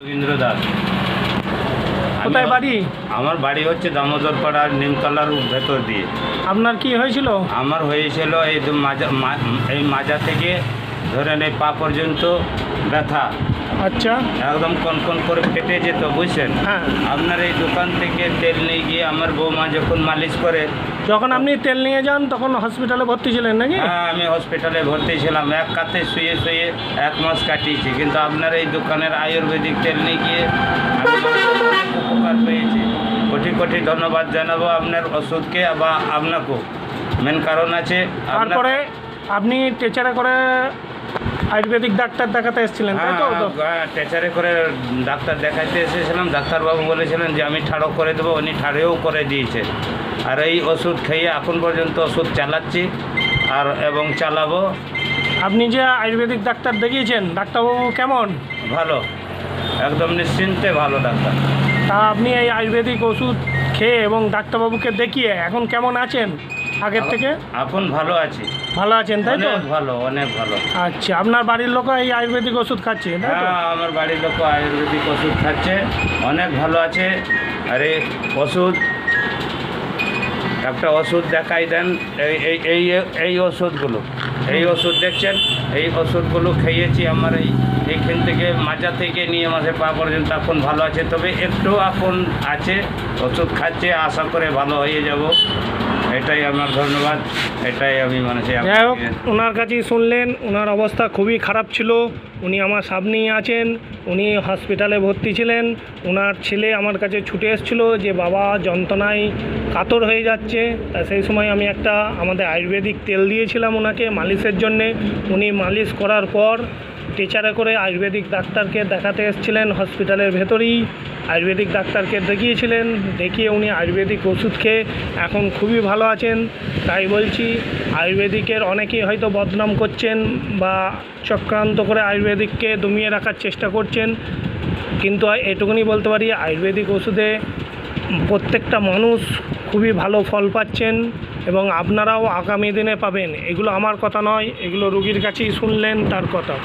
রবীন্দ্র দাস কোথায় বাড়ি? আমার বাড়ি হচ্ছে দামোদরপাড়ার নিমতলার ভেতর দিয়ে। আপনার কি হয়েছিল? আমার হয়েছিল এই দু মাজা মা- এই মাজা থেকে ধরেন এই পা পর্যন্ত ব্যথা। আচ্ছা। একদম কনকন করে ফেটে যেত বুঝছেন? হ্যাঁ। আপনার এই দোকান থেকে তেল নিয়ে গিয়ে আমার বৌমা যখন মালিশ করে যখন আপনি তেল নিয়ে যান তখন হসপিটালে ভর্তি ছিলেন নাকি? হ্যাঁ আমি হসপিটালে ভর্তি ছিলাম। এক কাতে শুয়ে শুয়ে এক মাস কাটিয়েছি। কিন্তু আপনার এই দোকানের আয়ুর্বেদিক তেল নিয়ে গিয়ে আমি উপকার পেয়েছি। কোটি কোটি ধন্যবাদ জানাব আপনার ওষুধকে বা আপনাকেও মেন কারণ আছে তারপরে আপনি টেচারে করে আয়ুর্বেদিক ডাক্তার দেখাতে এসেছিলেন তাই তো? হ্যাঁ, হ্যাঁ, টেচারে করে ডাক্তার দেখাতে এসেছিলাম ডাক্তারবাবু বলেছিলেন যে আমি ঠাড়ো করে দেবো উনি ঠাড়েও করে দিয়েছে। আর এই ওষুধ খেয়ে এখন পর্যন্ত ওষুধ চালাচ্ছি আর এবং চালাবো। আপনি যে আয়ুর্বেদিক ডাক্তার দেখিয়েছেন ডাক্তারবাবু কেমন? ভালো একদম নিশ্চিন্তে ভালো ডাক্তার। তা আপনি এই আয়ুর্বেদিক ওষুধ খেয়ে এবং ডাক্তারবাবুকে দেখিয়ে এখন কেমন আছেন? আগের থেকে? এখন ভালো আছি। ভালো আছেন তাই তো? ভালো অনেক ভালো। আচ্ছা আপনার বাড়ির লোক এই আয়ুর্বেদিক ওষুধ খাচ্ছে হ্যাঁ আমার বাড়ির লোক আয়ুর্বেদিক ওষুধ খাচ্ছে অনেক ভালো আছে। আরে ওষুধ একটা ওষুধ দেখাই দেন এই এই এই এই ওষুধগুলো। এই ওষুধ দেখছেন? এই ওষুধগুলো খেয়েছি আমার এই এইখান থেকে মাজা থেকে নিয়ে মাসে পা পর্যন্ত এখন ভালো আছে। তবে একটু এখন আছে ওষুধ খাচ্ছে আশা করে ভালো হয়ে যাব। এটাই আমার ধন্যবাদ, এটাই আমি মানে যাই হোক, ওনার কাছেই শুনলেন, ওনার অবস্থা খুবই খারাপ ছিল, উনি আমার সামনেই আছেন, উনি হসপিটালে ভর্তি ছিলেন ওনার ছেলে আমার কাছে ছুটে এসেছিল যে, বাবা, যন্ত্রণায় কাতর হয়ে যাচ্ছে। তা সেই সময় আমি একটা আমাদের আয়ুর্বেদিক তেল দিয়েছিলাম ওনাকে মালিশের জন্যে, উনি মালিশ করার পর টিচারে করে আয়ুর্বেদিক ডাক্তারকে দেখাতে এসেছিলেন হসপিটালের ভেতরেই। আয়ুর্বেদিক ডাক্তারকে দেখিয়েছিলেন, দেখিয়ে উনি আয়ুর্বেদিক ওষুধ খেয়ে এখন খুবই ভালো আছেন। তাই বলছি, আয়ুর্বেদিকের অনেকেই হয়তো বদনাম করছেন বা চক্রান্ত করে আয়ুর্বেদিককে দমিয়ে রাখার চেষ্টা করছেন। কিন্তু এটুকুনি বলতে পারি, আয়ুর্বেদিক ওষুধে প্রত্যেকটা মানুষ খুবই ভালো ফল পাচ্ছেন এবং আপনারাও আগামী দিনে পাবেন। এগুলো আমার কথা নয়, এগুলো রুগীর কাছেই শুনলেন তার কথা।